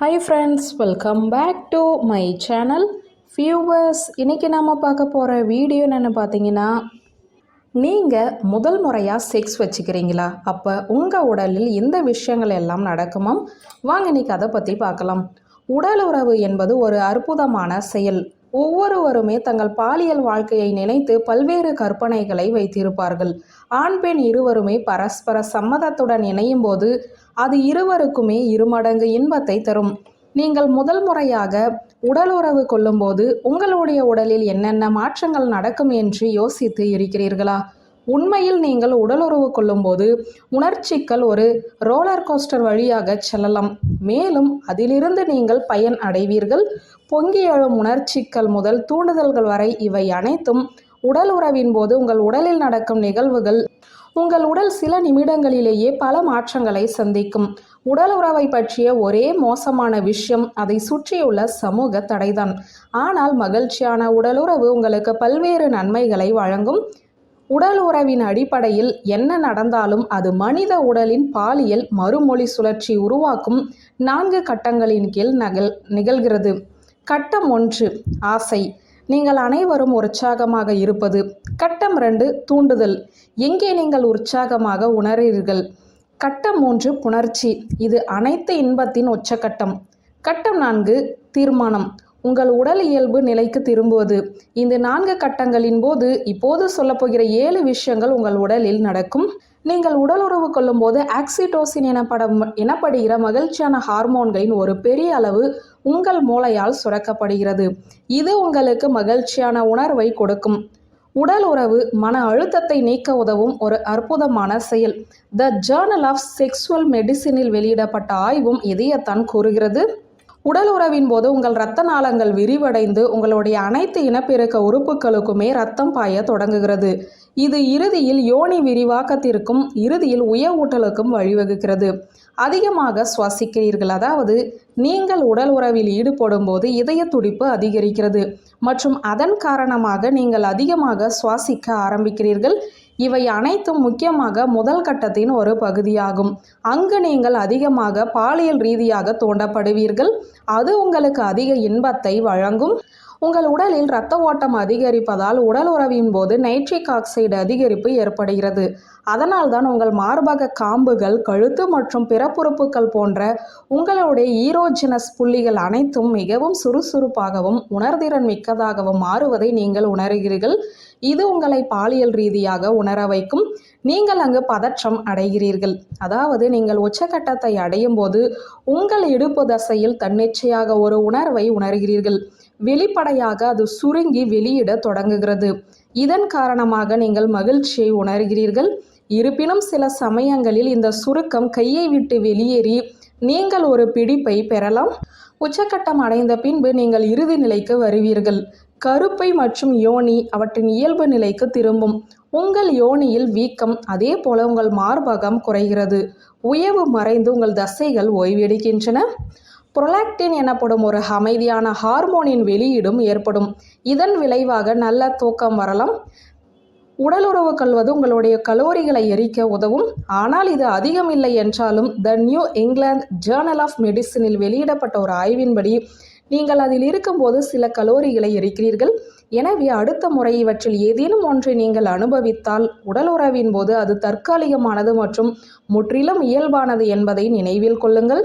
Hi friends welcome back to my channel viewers இன்றைக்கி நாம் பார்க்க போகிற வீடியோ என்னென்னு பார்த்தீங்கன்னா நீங்கள் முதல் முறையாக செக்ஸ் வச்சுக்கிறீங்களா? அப்போ உங்கள் உடலில் இந்த விஷயங்கள் எல்லாம் நடக்குமாம்? வாங்க இன்னைக்கு அதை பற்றி பார்க்கலாம். உடல் உறவு என்பது ஒரு அற்புதமான செயல். ஒவ்வொருவருமே தங்கள் பாலியல் வாழ்க்கையை நினைத்து பல்வேறு கற்பனைகளை வைத்திருப்பார்கள். ஆண் பெண் இருவருமே பரஸ்பர சம்மதத்துடன் இணையும் போது அது இருவருக்குமே இருமடங்கு இன்பத்தை தரும். நீங்கள் முதல் முறையாக உடலுறவு கொள்ளும்போது உங்களுடைய உடலில் என்னென்ன மாற்றங்கள் நடக்கும் என்று யோசித்து இருக்கிறீர்களா? உண்மையில் நீங்கள் உடலுறவு கொள்ளும்போது உணர்ச்சிகள் ஒரு ரோலர் கோஸ்டர் வழியாக செல்லலாம். மேலும் அதிலிருந்து நீங்கள் பயன் அடைவீர்கள். பொங்கி எழும் உணர்ச்சிகள் முதல் தூண்டுதல்கள் வரை இவை அனைத்தும் உடல் உறவின் போது உங்கள் உடலில் நடக்கும் நிகழ்வுகள். உங்கள் உடல் சில நிமிடங்களிலேயே பல மாற்றங்களை சந்திக்கும். உடல் உறவை பற்றிய ஒரே மோசமான விஷயம் அதை சுற்றியுள்ள சமூக தடைதான். ஆனால் மகிழ்ச்சியான உடலுறவு உங்களுக்கு பல்வேறு நன்மைகளை வழங்கும். உடல் உறவின் அடிப்படையில் என்ன நடந்தாலும் அது மனித உடலின் பாலியல் மறுமொழி சுழற்சி உருவாக்கும் நான்கு கட்டங்களின் கீழ் நகல் நிகழ்கிறது. கட்டம் ஒன்று ஆசை. நீங்கள் அனைவரும் உற்சாகமாக இருப்பது. கட்டம் ரெண்டு தூண்டுதல். எங்கே நீங்கள் உற்சாகமாக உணர்கிறீர்கள் கட்டம் மூன்று புணர்ச்சி. இது அனைத்து இன்பத்தின் உச்சக்கட்டம். கட்டம் நான்கு தீர்மானம். உங்கள் உடல் இயல்பு நிலைக்கு திரும்புவது. இந்த நான்கு கட்டங்களின் போது இப்போது சொல்லப்போகிற ஏழு விஷயங்கள் உங்கள் உடலில் நடக்கும். நீங்கள் உடலுறவு கொள்ளும்போது ஆக்சிடோசின் எனப்படும் எனப்படுகிற மகிழ்ச்சியான ஹார்மோன்களின் ஒரு பெரிய அளவு உங்கள் மூளையால் சுரக்கப்படுகிறது. இது உங்களுக்கு மகிழ்ச்சியான உணர்வை கொடுக்கும். உடல் உறவு மன அழுத்தத்தை நீக்க உதவும் ஒரு அற்புதமான செயல். த ஜேர்னல் ஆஃப் செக்ஸுவல் மெடிசினில் வெளியிடப்பட்ட ஆய்வும் இதையத்தான் கூறுகிறது. உடல் உறவின் போது உங்கள் இரத்த நாளங்கள் விரிவடைந்து உங்களுடைய அனைத்து இனப்பெருக்க உறுப்புகளுக்குமே ரத்தம் பாய தொடங்குகிறது. இது இறுதியில் யோனி விரிவாக்கத்திற்கும் இறுதியில் உயர் ஊட்டலுக்கும் வழிவகுக்கிறது. அதிகமாக சுவாசிக்கிறீர்கள். அதாவது நீங்கள் உடல் உறவில் ஈடுபடும் போது இதய துடிப்பு அதிகரிக்கிறது. மற்றும் அதன் காரணமாக நீங்கள் அதிகமாக சுவாசிக்க ஆரம்பிக்கிறீர்கள். இவை அனைத்தும் முக்கியமாக முதல் கட்டத்தின் ஒரு பகுதியாகும். அங்கு நீங்கள் அதிகமாக பாலியல் ரீதியாக தூண்டப்படுவீர்கள். அது உங்களுக்கு அதிக இன்பத்தை வழங்கும். உங்கள் உடலில் இரத்த ஓட்டம் அதிகரிப்பதால் உடல் உறவின் போது நைட்ரிக் ஆக்சைடு அதிகரிப்பு ஏற்படுகிறது. அதனால்தான் உங்கள் மார்பக காம்புகள் கழுத்து மற்றும் பிறப்புறுப்புகள் போன்ற உங்களுடைய ஈரோஜினஸ் புள்ளிகள் அனைத்தும் மிகவும் சுறுசுறுப்பாகவும் உணர்திறன் மிக்கதாகவும் மாறுவதை நீங்கள் உணர்கிறீர்கள். இது உங்களை பாலியல் ரீதியாக உணர வைக்கும். நீங்கள் அங்கு பதற்றம் அடைகிறீர்கள். அதாவது நீங்கள் உச்சகட்டத்தை அடையும் போது உங்கள் இடுப்பு தசையில் தன்னிச்சையாக ஒரு உணர்வை உணர்கிறீர்கள். வெளிப்படையாக அது சுருங்கி வெளியிட தொடங்குகிறது. இதன் காரணமாக நீங்கள் மகிழ்ச்சியை உணர்கிறீர்கள். இருப்பினும் சில சமயங்களில் இந்த சுருக்கம் கையை விட்டு வெளியேறி நீங்கள் ஒரு பிடிப்பை பெறலாம். உச்சக்கட்டம் அடைந்த பின்பு நீங்கள் இறுதி நிலைக்கு வருவீர்கள். கருப்பை மற்றும் யோனி அவற்றின் இயல்பு நிலைக்கு திரும்பும். உங்கள் யோனியில் வீக்கம் அதே போல உங்கள் மார்பகம் குறைகிறது. உயவு மறைந்து உங்கள் தசைகள் ஓய்வெடுக்கின்றன. புரொலாக்டின் எனப்படும் ஒரு அமைதியான ஹார்மோனின் வெளியீடும் ஏற்படும். இதன் விளைவாக நல்ல தூக்கம் வரலாம். உடலுறவு கொள்வது உங்களுடைய கலோரிகளை எரிக்க உதவும். ஆனால் இது அதிகம் இல்லை என்றாலும் the New England journal of மெடிசினில் வெளியிடப்பட்ட ஒரு ஆய்வின்படி நீங்கள் அதில் இருக்கும்போது சில கலோரிகளை எரிக்கிறீர்கள். எனவே அடுத்த முறை இவற்றில் ஏதேனும் ஒன்றை நீங்கள் அனுபவித்தால் உடல் உறவின் போது அது தற்காலிகமானது மற்றும் முற்றிலும் இயல்பானது என்பதை நினைவில் கொள்ளுங்கள்.